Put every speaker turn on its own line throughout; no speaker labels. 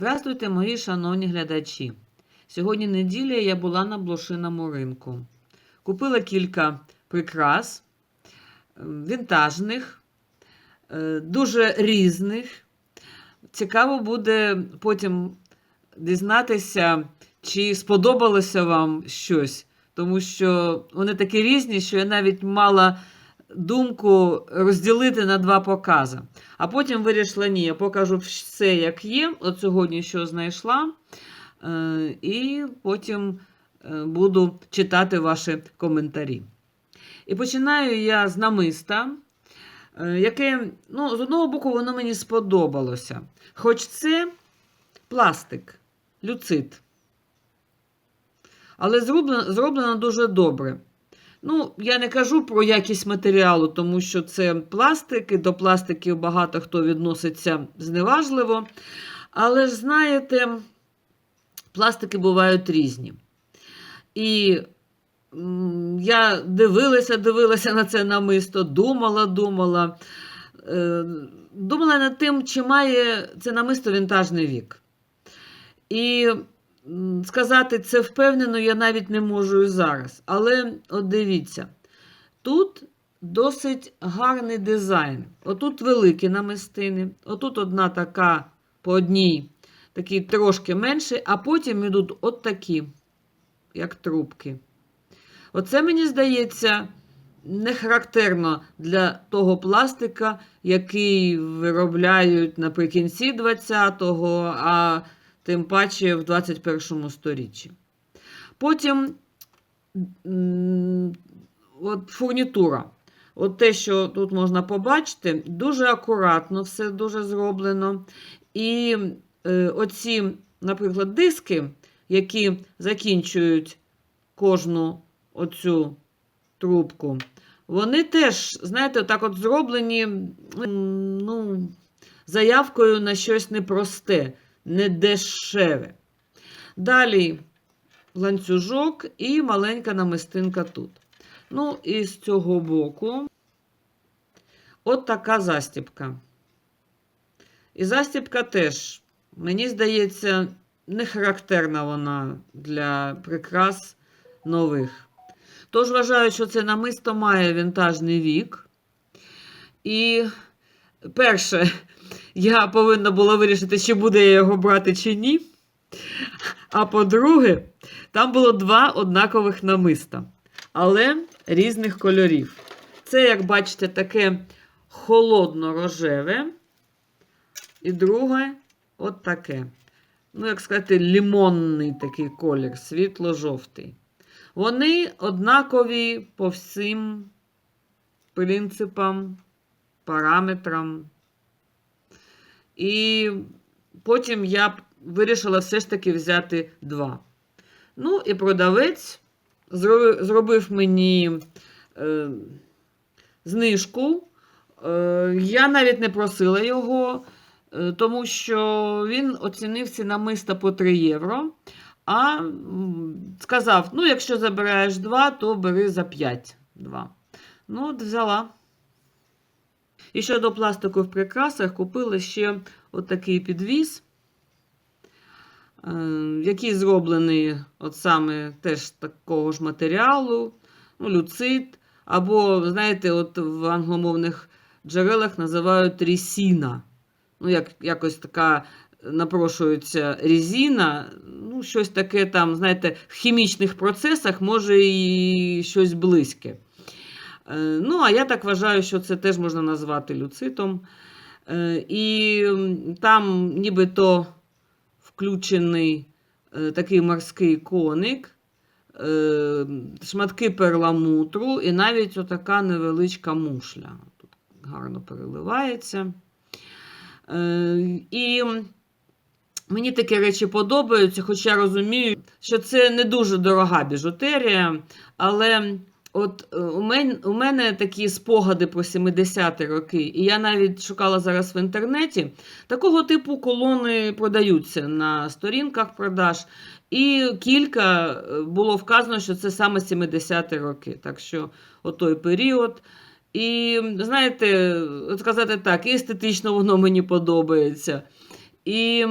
Здравствуйте, мої шановні глядачі. Сьогодні неділя я була на блошиному ринку. Купила кілька прикрас е, вінтажних, е, дуже різних. Цікаво буде потім дізнатися, чи сподобалося вам щось, тому що вони такі різні, що я навіть мала думку розділити на два покази. А потім вирішила, ні, я покажу все, як є. От сьогодні що знайшла. Е, І потім е, буду читати ваші коментарі. І починаю я з намиста, е, яке, ну, з одного боку, воно мені сподобалося. Хоч це пластик, люцит. Але зроблено, зроблено дуже добре. Ну, я не кажу про якість матеріалу, тому що це пластик, і до пластиків багато хто відноситься зневажливо. Але ж, знаєте, пластики бувають різні. І я дивилася, дивилася на це намисто, думала, думала. Е, думала над тим, чи має це намисто вінтажний вік. І сказати це впевнено, я навіть не можу і зараз. Але от дивіться, тут досить гарний дизайн. Отут великі намистини, отут одна така по одній, такі трошки менші, а потім йдуть от такі, як трубки. Оце, мені здається, не характерно для того пластика, який виробляють наприкінці 20-го, а тим паче в 21 сторіччі. Потім от фурнітура. От те, що тут можна побачити, дуже акуратно все дуже зроблено. І е, оці, наприклад, диски, які закінчують кожну оцю трубку, вони теж, знаєте, так от зроблені ну, заявкою на щось непросте, не дешеве. Далі ланцюжок і маленька намистинка тут. Ну, і з цього боку от така застібка. І застібка теж, мені здається, не характерна вона для прикрас нових. Тож вважаю, що це намисто має вінтажний вік. І перше, я повинна була вирішити, чи буде я його брати, чи ні. А по-друге, там було два однакових намиста, але різних кольорів. Це, як бачите, таке холодно-рожеве. І друге от таке. Ну, як сказати, лімонний такий колір, світло-жовтий. Вони однакові по всім принципам, параметрам. І потім я вирішила все ж таки взяти два. Ну, і продавець зробив мені е, знижку. Е, я навіть не просила його, е, тому що він оцінив ці намиста по 3 євро. А сказав: ну, якщо забираєш 2, то бери за 5. 2. Ну, от взяла. І щодо пластику в прикрасах, купила ще отакий підвіз, е, який зроблений от саме теж такого ж матеріалу, ну, люцит, або, знаєте, от в англомовних джерелах називають рісіна. Ну, як, якось така напрошується резина, ну, щось таке там, знаєте, в хімічних процесах може і щось близьке. Е, Ну, а я так вважаю, що це теж можна назвати люцитом. Е, І там нібито включений е, такий морський коник, шматки перламутру і навіть отака невеличка мушля. Тут гарно переливається. І мені такі речі подобаються, хоча я розумію, що це не дуже дорога біжутерія, але от е, у мене, у мене такі спогади про 70-ті роки, і я навіть шукала зараз в інтернеті. Такого типу колони продаються на сторінках продаж. І кілька е, було вказано, що це саме 70-ті роки. Так що отой період. І знаєте, от сказати так, і естетично воно мені подобається. І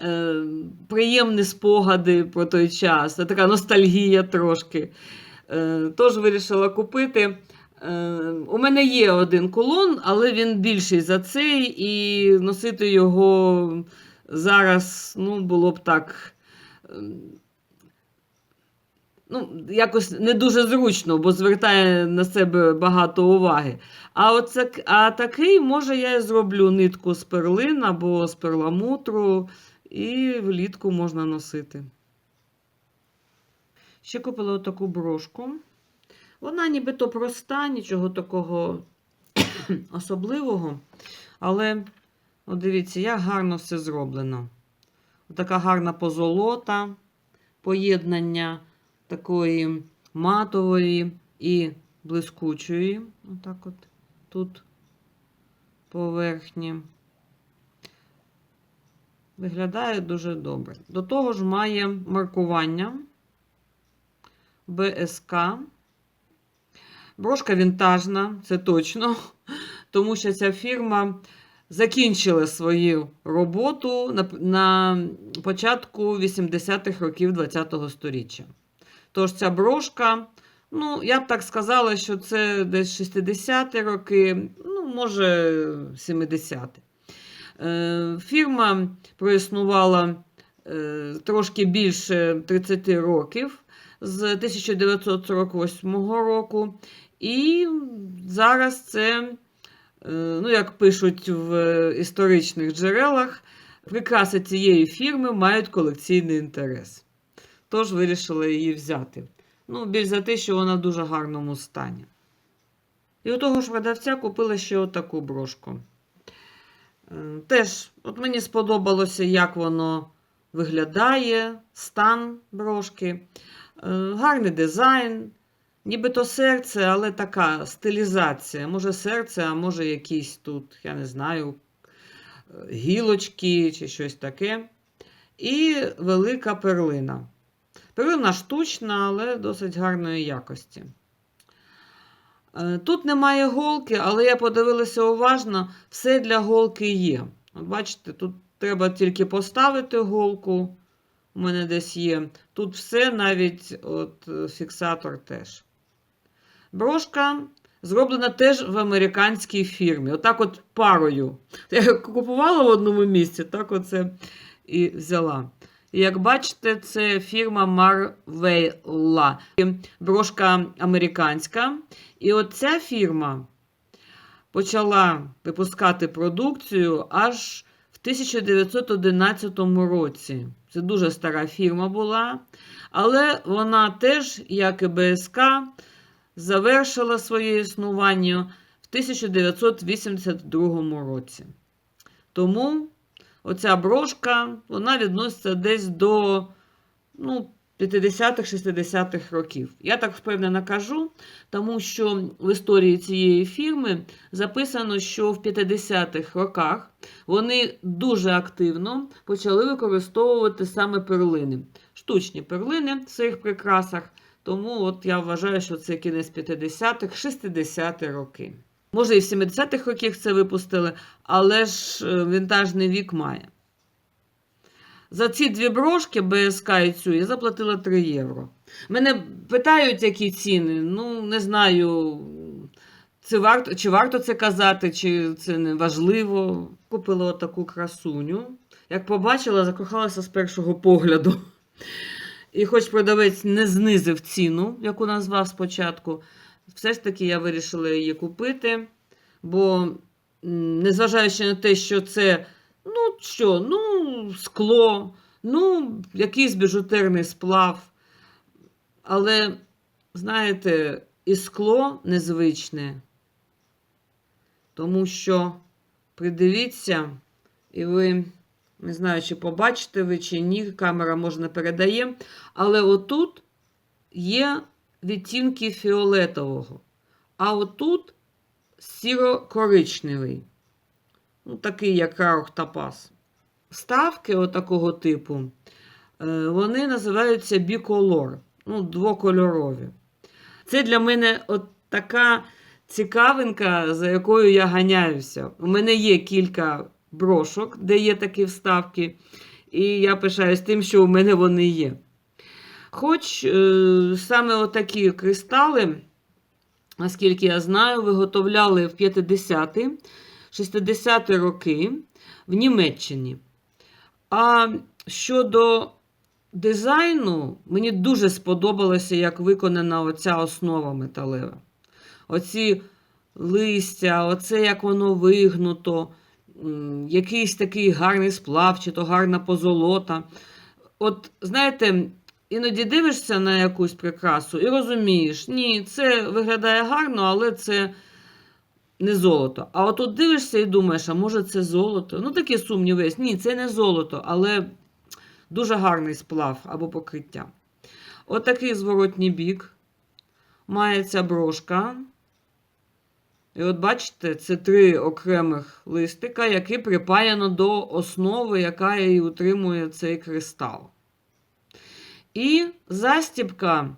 е, приємні спогади про той час, така ностальгія трошки. Е, тож вирішила купити. Е, у мене є один кулон, але він більший за цей, і носити його зараз ну, було б так. ем, Ну, якось не дуже зручно, бо звертає на себе багато уваги. А, оце, а такий, може, я зроблю нитку з перлин або з перламутру, і влітку можна носити. Ще купила отаку брошку. Вона нібито проста, нічого такого особливого. Але, от дивіться, як гарно все зроблено. Така гарна позолота, поєднання такої матової і блискучої. Отак от тут поверхні. Виглядає дуже добре. До того ж має маркування БСК. Брошка вінтажна, це точно, тому що ця фірма закінчила свою роботу на, на початку 80-х років ХХ століття. Тож ця брошка, ну, я б так сказала, що це десь 60-ті роки, ну, може, 70-ті. Е, фірма проіснувала е, трошки більше 30 років з 1948 року. І зараз це, е, ну, як пишуть в історичних джерелах, прикраси цієї фірми мають колекційний інтерес. Тож вирішила її взяти. Ну, більш за те, що вона в дуже гарному стані. І у того ж продавця купила ще отаку брошку. Е, Теж, от мені сподобалося, як воно виглядає, стан брошки. Е, Гарний дизайн, нібито серце, але така стилізація. Може серце, а може якісь тут, я не знаю, е, гілочки чи щось таке. І велика перлина. Перлина штучна, але досить гарної якості. Е, Тут немає голки, але я подивилася уважно, все для голки є. Бачите, тут треба тільки поставити голку. У мене десь є. Тут все, навіть от, е, фіксатор теж. Брошка зроблена теж в американській фірмі. Отак от парою. Я купувала в одному місці, так оце і взяла. І як бачите, це фірма Marvella. Брошка американська. І от ця фірма почала випускати продукцію аж в 1911 році. Це дуже стара фірма була. Але вона теж, як і БСК, завершила своє існування в 1982 році. Тому оця брошка вона відноситься десь до ну, 50-60-х років. Я так впевнено кажу, тому що в історії цієї фірми записано, що в 50-х роках вони дуже активно почали використовувати саме перлини, штучні перлини в своїх прикрасах. Тому от я вважаю, що це кінець 50-х, 60-ті роки. Може, і в 70-х роках це випустили, але ж е, вінтажний вік має. За ці дві брошки БСК і цю я заплатила 3 євро. Мене питають, які ціни. Ну, не знаю, це варто, чи варто це казати, чи це не важливо. Купила таку красуню. Як побачила, закохалася з першого погляду. І хоч продавець не знизив ціну, яку назвав спочатку, все ж таки я вирішила її купити. Бо, незважаючи на те, що це, ну що, ну, скло, ну, якийсь біжутерний сплав. Але, знаєте, і скло незвичне. Тому що придивіться, і ви, не знаю, чи побачите ви, чи ні, камера може не передає. Але отут є відтінки фіолетового. А отут сіро-коричневий. Ну, такий, як раух тапас. Ставки отакого типу, е, вони називаються біколор, ну, двокольорові. Це для мене от така цікавинка, за якою я ганяюся. У мене є кілька брошок, де є такі вставки. І я пишаюсь тим, що у мене вони є. Хоч е, саме отакі кристали, наскільки я знаю, виготовляли в 50-ті, 60-ті роки в Німеччині. А щодо дизайну, мені дуже сподобалося, як виконана оця основа металева. Оці листя, оце як воно вигнуто, якийсь такий гарний сплав, чи то гарна позолота. От, знаєте, іноді дивишся на якусь прикрасу і розумієш, ні, це виглядає гарно, але це не золото. А от тут дивишся і думаєш, а може це золото? Ну, такі сумніви. Ні, це не золото, але дуже гарний сплав або покриття. Отакий зворотній бік має ця брошка. І от бачите, це три окремих листика, які припаяно до основи, яка і утримує цей кристал. І застібка,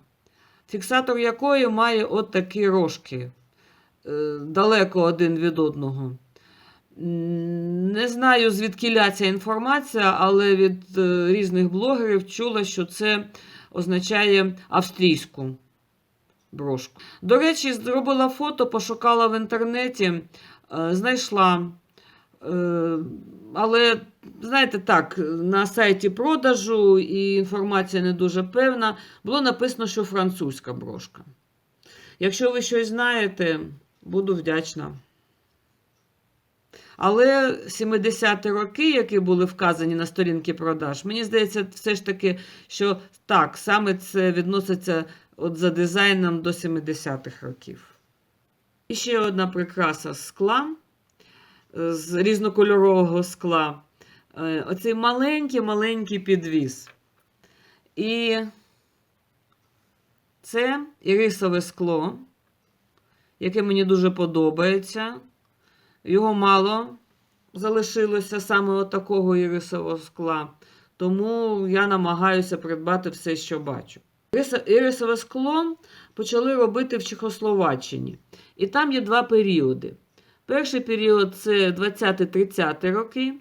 фіксатор якої має от такі рожки, далеко один від одного. Не знаю, звідки ця інформація, але від е, різних блогерів чула, що це означає австрійську брошку. До речі, зробила фото, пошукала в інтернеті, е, знайшла. Е, Але, знаєте, так, на сайті продажу і інформація не дуже певна, було написано, що французька брошка. Якщо ви щось знаєте, буду вдячна. Але 70-ті роки, які були вказані на сторінки продаж, мені здається, все ж таки, що так, саме це відноситься от за дизайном до 70-х років. І ще одна прикраса скла, е, з різнокольорового скла. Е, Оцей маленький-маленький підвіс. І це ірисове скло, яке мені дуже подобається. Його мало залишилося саме от такого ірисового скла. Тому я намагаюся придбати все, що бачу. Ірисове скло почали робити в Чехословаччині. І там є два періоди. Перший період це 20-30 роки,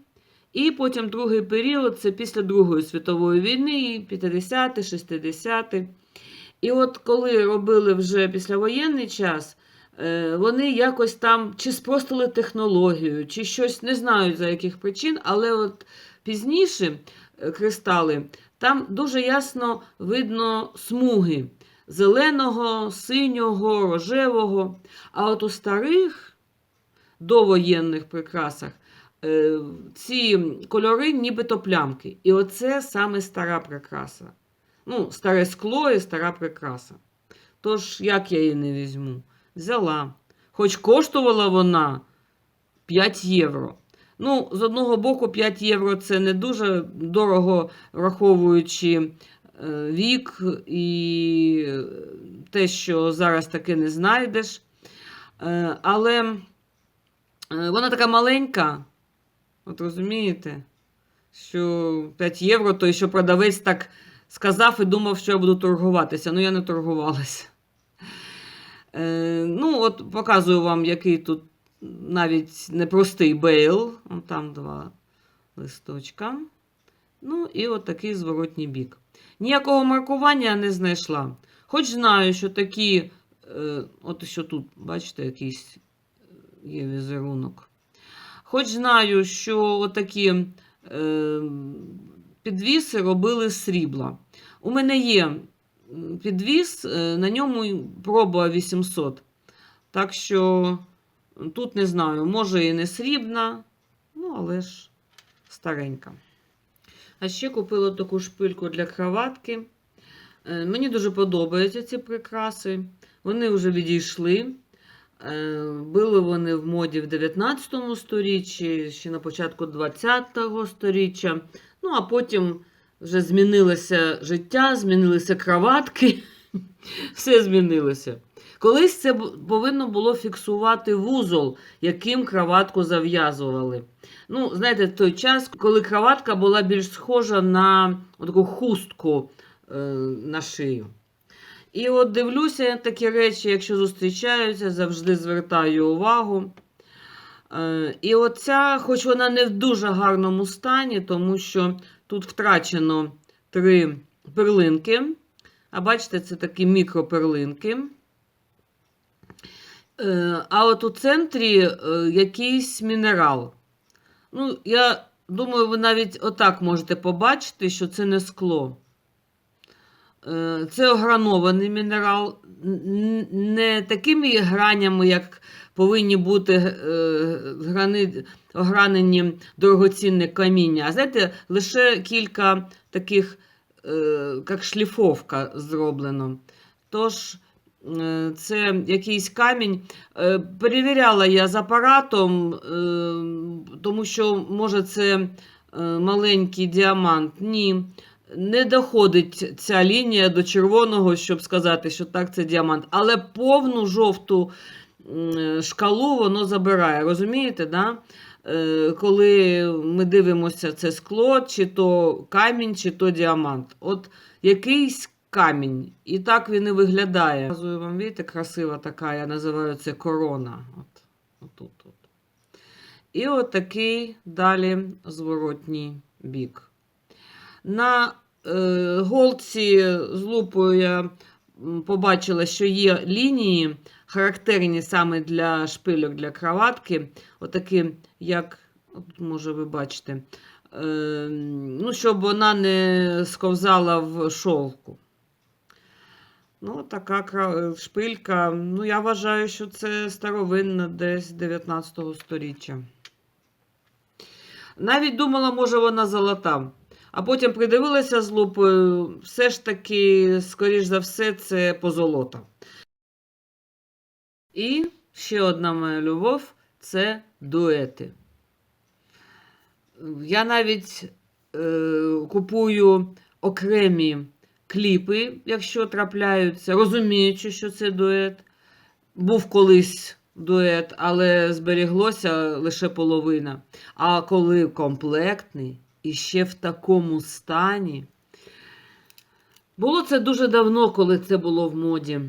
і потім другий період це після Другої світової війни, 50-ті, 60-ті. І от коли робили вже післявоєнний час, вони якось там чи спростили технологію, чи щось не знаю за яких причин, але от пізніше е, кристали, там дуже ясно видно смуги зеленого, синього, рожевого. А от у старих довоєнних прикрасах е, ці кольори нібито плямки. І оце саме стара прикраса. Ну, старе скло і стара прикраса. Тож, як я її не візьму? Взяла. Хоч коштувала вона 5 євро. Ну, з одного боку, 5 євро це не дуже дорого, враховуючи е, вік і те, що зараз таки не знайдеш. Е, Але е, вона така маленька, от розумієте, що 5 євро, то що продавець так сказав і думав, що я буду торгуватися. Ну, я не торгувалася. Е, ну, от показую вам, який тут навіть непростий бейл. Там два листочка. Ну, і от такий зворотній бік. Ніякого маркування не знайшла. Хоч знаю, що такі, е, от що тут, бачите, якийсь є візерунок. Хоч знаю, що отакі е, підвіси робили з срібла. У мене є м, підвіс, е, на ньому проба 800. Так що тут не знаю, може і не срібна, ну, але ж старенька. А ще купила таку шпильку для кроватки. Е, Мені дуже подобаються ці прикраси. Вони вже відійшли. Е, Були вони в моді в 19 сторіччі, ще на початку 20-го сторіччя. Ну, а потім вже змінилося життя, змінилися кроватки. Все змінилося. Колись це повинно було фіксувати вузол, яким кроватку зав'язували. Ну, знаєте, в той час, коли кроватка була більш схожа на таку хустку е, на шию. І от дивлюся такі речі, якщо зустрічаються, завжди звертаю увагу. Е, і оця, хоч вона не в дуже гарному стані, тому що Тут втрачено три перлинки. А бачите, це такі мікроперлинки. Е, А от у центрі е, якийсь мінерал. Ну, я думаю, ви навіть отак можете побачити, що це не скло. Е, Це огранований мінерал, не такими гранями, як повинні бути грани, огранені дорогоцінне каміння, а знаєте, лише кілька таких, е, як шліфовка зроблено. Тож, е, це якийсь камінь. Е, Перевіряла я з апаратом, тому що, може, це маленький діамант. Ні. Не доходить ця лінія до червоного, щоб сказати, що так, це діамант. Але повну жовту шкалу воно забирає. Розумієте, да? Е, коли ми дивимося, це скло, чи то камінь, чи то діамант. От якийсь камінь. І так він і виглядає. Показую вам, бачите, красива така, я називаю це корона. От, отут, от. І от такий далі зворотній бік. На е, голці з лупою я побачила, що є лінії, характерні саме для шпильок для кроватки, отакі, як, от, може, ви бачите, е, ну, щоб вона не сковзала в шовку. Ну, така шпилька. Ну, я вважаю, що це старовинна десь 19 століття. Навіть думала, може, вона золота. А потім придивилася з лупою, все ж таки, скоріш за все, це позолота. І ще одна моя любов це дуети. Я навіть е, купую окремі кліпи, якщо трапляються, розуміючи, що це дует. Був колись дует, але зберіглося лише половина. А коли комплектний і ще в такому стані. Було це дуже давно, коли це було в моді,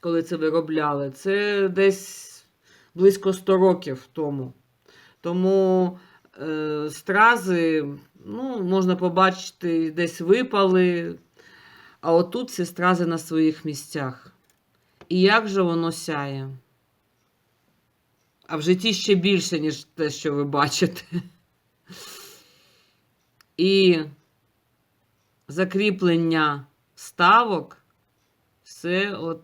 коли це виробляли. Це десь близько 100 років тому. Тому е, стрази, ну, можна побачити, десь випали. А отут ці стрази на своїх місцях. І як же воно сяє? А в житті ще більше, ніж те, що ви бачите. І закріплення ставок, все, от,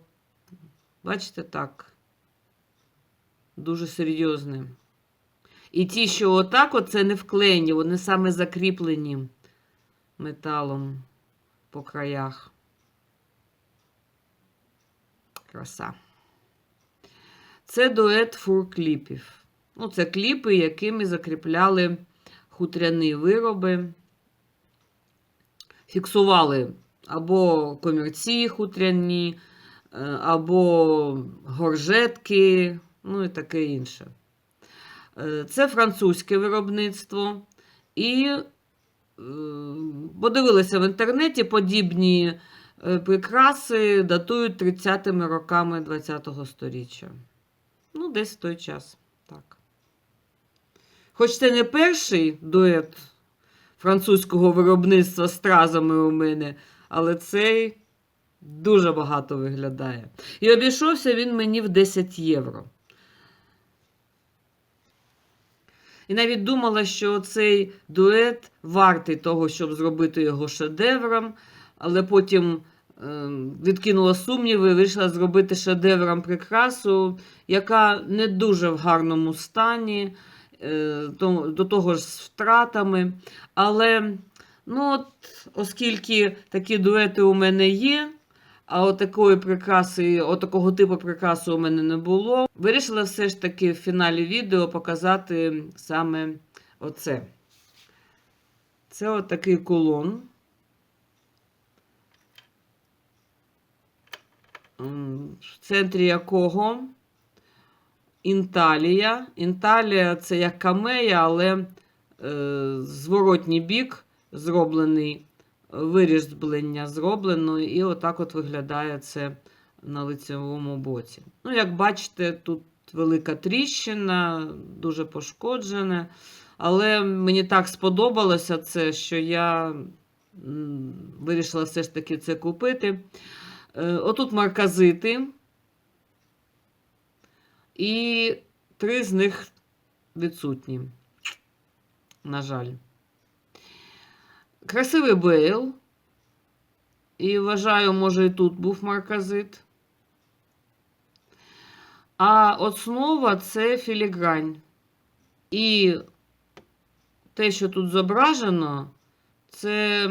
бачите, так, дуже серйозне. І ті, що отак, от, це не вклеєні, вони саме закріплені металом по краях. Краса. Це дует фуркліпів. Ну, це кліпи, якими закріпляли хутряні вироби, фіксували або комірці хутряні, або горжетки, ну і таке інше. Е, Це французьке виробництво. І е, подивилися в інтернеті подібні е, прикраси датують 30-ми роками ХХ століття. Ну, десь в той час. Так. Хоч це не перший дует французького виробництва з стразами у мене, але цей дуже багато виглядає. І обійшовся він мені в 10 євро. І навіть думала, що цей дует вартий того, щоб зробити його шедевром, але потім е, відкинула сумніви і вирішила зробити шедевром прикрасу, яка не дуже в гарному стані, е, до того ж з втратами. Але ну, от, оскільки такі дуети у мене є, а от такої прикраси, от такого типу прикраси у мене не було. Вирішила все ж таки в фіналі відео показати саме оце. Це от такий кулон. В центрі якого інталія. Інталія це як камея, але е, зворотній бік зроблений вирізблення зроблено, і отак от виглядає це на лицевому боці. Ну, як бачите, тут велика тріщина, дуже пошкоджене, Але мені так сподобалося це, що я вирішила все ж таки це купити. Е, Отут марказити. І три з них відсутні. На жаль. Красивий бейл. І вважаю, може, і тут був марказит. А основа це філігрань. І те, що тут зображено, це.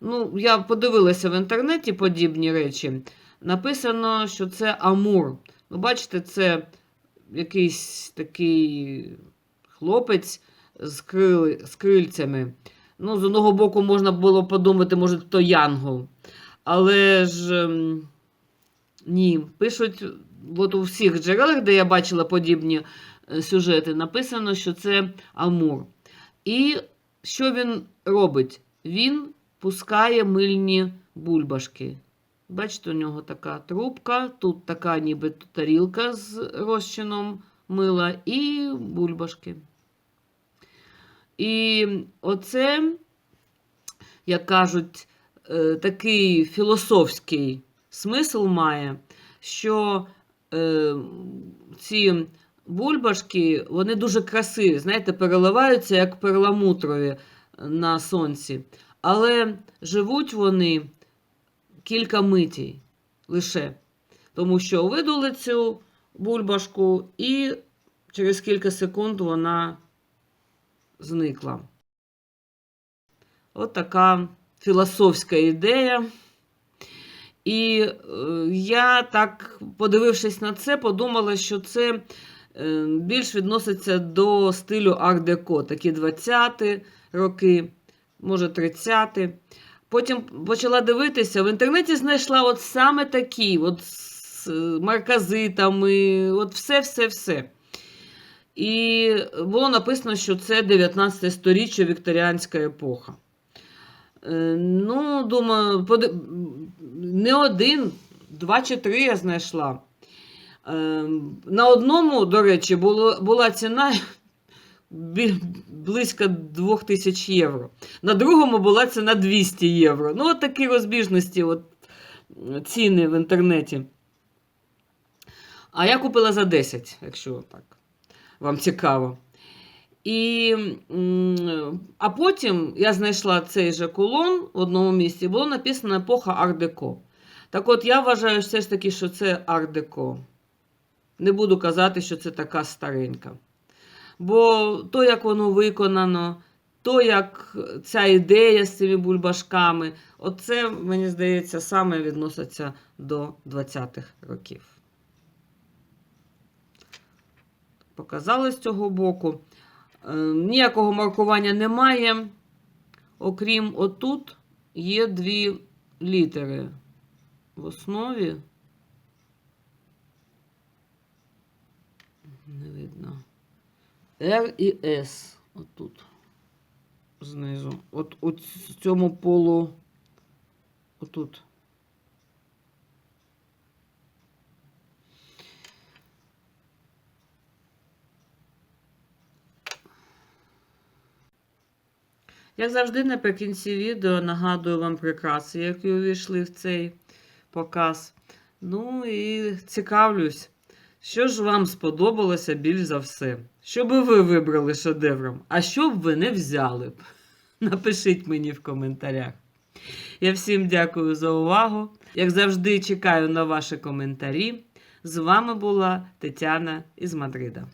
Ну, я подивилася в інтернеті подібні речі. Написано, що це Амур. Ну, бачите, це якийсь такий хлопець з, крил... з крильцями. Ну, з одного боку, можна було подумати, може, то Янгол. Але ж ем, ні, пишуть, от у всіх джерелах, де я бачила подібні е, сюжети, написано, що це Амур. І що він робить? Він пускає мильні бульбашки. Бачите, у нього така трубка, тут така ніби тарілка з розчином мила і бульбашки. І оце, як кажуть, е, такий філософський смисл має, що е, ці бульбашки, вони дуже красиві, знаєте, переливаються як перламутрові на сонці. Але живуть вони кілька митій лише. Тому що видули цю бульбашку, і через кілька секунд вона зникла. От така філософська ідея. І е, я так, подивившись на це, подумала, що це е, більш відноситься до стилю арт-деко, такі 20-ті роки, може 30-ті. Потім почала дивитися, в інтернеті знайшла от саме такі, от з марказитами, от все-все-все. І було написано, що це 19 сторіччя Вікторіанська епоха. Е, Ну, думаю, не один, два чи три я знайшла. Е, На одному, до речі, була ціна близько 2000 євро. На другому була ціна 200 євро. Ну, от такі розбіжності, от, ціни в інтернеті. А я купила за 10, якщо так вам цікаво. І, а потім я знайшла цей же кулон в одному місці, було написано епоха ар-деко. Так от, я вважаю все ж таки, що це ар-деко. Не буду казати, що це така старенька. Бо то, як воно виконано, то, як ця ідея з цими бульбашками, оце, мені здається, саме відноситься до 20-х років. Показали з цього боку. Е, Ніякого маркування немає. Окрім отут є дві літери в основі. Не видно. R і S. Отут. Знизу. От у цьому полу. Отут. Як завжди, наприкінці відео нагадую вам прикраси, які увійшли в цей показ. Ну і цікавлюсь, що ж вам сподобалося більш за все? Що би ви вибрали шедевром? А що б ви не взяли б? Напишіть мені в коментарях. Я всім дякую за увагу. Як завжди, чекаю на ваші коментарі. З вами була Тетяна із Мадрида.